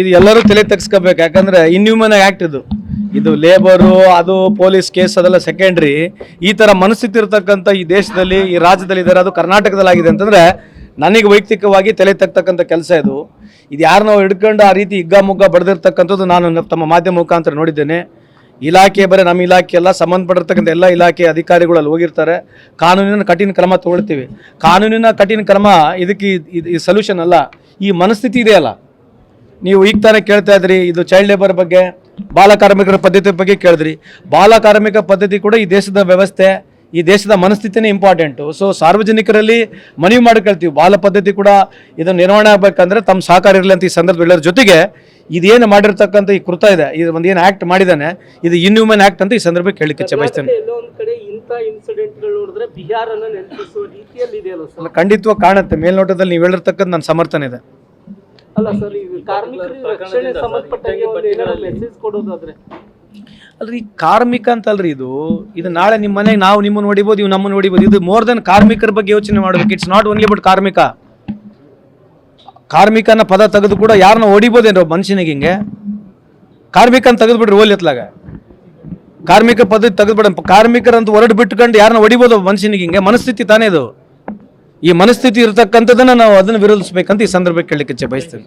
ಇದು ಎಲ್ಲರೂ ತಲೆ ತೆಗ್ಸ್ಕೋಬೇಕು. ಯಾಕಂದ್ರೆ ಇನ್ಹ್ಯೂಮನ್ ಆ್ಯಕ್ಟ್ ಇದು. ಇದು ಲೇಬರು ಅದು ಪೊಲೀಸ್ ಕೇಸ್ ಅದೆಲ್ಲ ಸೆಕೆಂಡ್ರಿ ಈ ಥರ ಮನಸ್ಥಿತಿ ಇರ್ತಕ್ಕಂಥ ಈ ದೇಶದಲ್ಲಿ, ಈ ರಾಜ್ಯದಲ್ಲಿ ಇದ್ದಾರೆ, ಅದು ಕರ್ನಾಟಕದಲ್ಲಿ ಆಗಿದೆ ಅಂತಂದ್ರೆ ನನಗೆ ವೈಯಕ್ತಿಕವಾಗಿ ತಲೆ ತಗ್ತಕ್ಕಂಥ ಕೆಲಸ ಇದು. ಇದು ಯಾರು ನಾವು ಹಿಡ್ಕೊಂಡು ಆ ರೀತಿ ಹಿಗ್ಗಾಮುಗ್ಗ ಬಡ್ದಿರ್ತಕ್ಕಂಥದ್ದು ನಾನು ತಮ್ಮ ಮಾಧ್ಯಮ ಮುಖಾಂತರ ನೋಡಿದ್ದೇನೆ. ಇಲಾಖೆ ಬರೀ ನಮ್ಮ ಇಲಾಖೆ ಎಲ್ಲ ಸಂಬಂಧಪಟ್ಟಿರ್ತಕ್ಕಂಥ ಎಲ್ಲ ಇಲಾಖೆ ಅಧಿಕಾರಿಗಳು ಅಲ್ಲಿ ಹೋಗಿರ್ತಾರೆ. ಕಾನೂನಿನ ಕಠಿಣ ಕ್ರಮ ತಗೊಳ್ತೀವಿ. ಕಾನೂನಿನ ಕಠಿಣ ಕ್ರಮ ಇದಕ್ಕೆ ಇದು ಈ ಸೊಲ್ಯೂಷನ್ ಅಲ್ಲ. ಈ ಮನಸ್ಥಿತಿ ಇದೆಯಲ್ಲ ನೀವು ಈಗ ತಾನೇ ಕೇಳ್ತಾ ಇದ್ರಿ ಇದು ಚೈಲ್ಡ್ ಲೇಬರ್ ಬಗ್ಗೆ ಬಾಲ ಕಾರ್ಮಿಕರ ಪದ್ಧತಿ ಬಗ್ಗೆ ಕೇಳಿದ್ರಿ. ಬಾಲ ಕಾರ್ಮಿಕ ಪದ್ಧತಿ ಕೂಡ ಈ ದೇಶದ ವ್ಯವಸ್ಥೆ ಈ ದೇಶದ ಮನಸ್ಥಿತಿನೇ ಇಂಪಾರ್ಟೆಂಟು ಸೊ ಸಾರ್ವಜನಿಕರಲ್ಲಿ ಮನವಿ ಮಾಡ್ಕೊಳ್ತೀವಿ ಬಾಲ ಪದ್ಧತಿ ಕೂಡ ಇದನ್ನು ನಿರ್ವಹಣೆ ಆಗಬೇಕಂದ್ರೆ ತಮ್ಮ ಸಹಕಾರ ಇರಲಿ ಅಂತ ಈ ಸಂದರ್ಭ ಜೊತೆಗೆ ಇದೇನು ಮಾಡಿರ್ತಕ್ಕಂಥ ಈ ಕೃತ ಇದೆ ಇದು ಒಂದು ಏನು ಆ್ಯಕ್ಟ್ ಮಾಡಿದ್ದಾನೆ ಇದು ಇನ್ಹ್ಯೂಮನ್ ಆ್ಯಕ್ಟ್ ಅಂತ ಈ ಸಂದರ್ಭ ಕೇಳಲಿಕ್ಕೆ ಇಚ್ಛೆ ಅಲ್ಲ ಖಂಡಿತವಾಗಿ ಕಾಣುತ್ತೆ ಮೇಲ್ನೋಟದಲ್ಲಿ ನೀವು ಹೇಳಿರ್ತಕ್ಕಂಥ ನನ್ನ ಸಮರ್ಥನೆ ಇದೆ. ಅಲ್ಲ ಸರ್ ಇದು ಕಾರ್ಮಿಕರಿಗೆ ರಕ್ಷಣೆ ಸಂಬಂಧಪಟ್ಟಾಗೆ ಒಂದು ಏನಾದ್ರು ಮೆಸೇಜ್ ಕೊಡೋದಾದ್ರೆ. ಅಲ್ರಿ ಕಾರ್ಮಿಕ ಅಂತಲ್ರಿ ಇದು ಇದು ನಾಳೆ ನಿಮ್ಮ ಮನೆಗೆ ನಾವು ನಿಮ್ಮನ್ನು ಹೊಡಿಬೋದು ಇವು ನಮ್ಮನ್ನು ಹೊಡಿಬೋದು ಇದು ಮೋರ್ ದನ್ ಕಾರ್ಮಿಕರ ಬಗ್ಗೆ ಯೋಚನೆ ಮಾಡ್ಬೇಕು. ಇಟ್ಸ್ ನಾಟ್ ಓನ್ಲಿ ಬಟ್ ಕಾರ್ಮಿಕ. ಕಾರ್ಮಿಕನ ಪದ ತೆಗೆದು ಕೂಡ ಯಾರನ್ನ ಹೊಡಿಬೋದೇನ್ರೋ ಮನುಷ್ಯನಿಗೆ ಹಿಂಗೆ. ಕಾರ್ಮಿಕ ಅಂತ ತೆಗೆದ್ಬಿಡ್ರಿ ಓಲ್ ಎತ್ಲಾಗ. ಕಾರ್ಮಿಕ ಪದ ತೆಗೆದುಬಿಡ ಕಾರ್ಮಿಕರಂತ ಹೊರಡು ಬಿಟ್ಕೊಂಡು ಯಾರನ್ನ ಹೊಡಿಬೋದು ಮನುಷ್ಯನಿಗೆ ಹಿಂಗೆ. ಮನಸ್ಥಿತಿ ತಾನೇ ಇದು. ಈ ಮನಸ್ಥಿತಿ ಇರತಕ್ಕಂಥದ್ದನ್ನು ನಾವು ಅದನ್ನು ವಿರೋಧಿಸಬೇಕಂತ ಈ ಸಂದರ್ಭಕ್ಕೆ ಕೇಳಲಿಕ್ಕೆ ಬಯಸ್ತೇವೆ.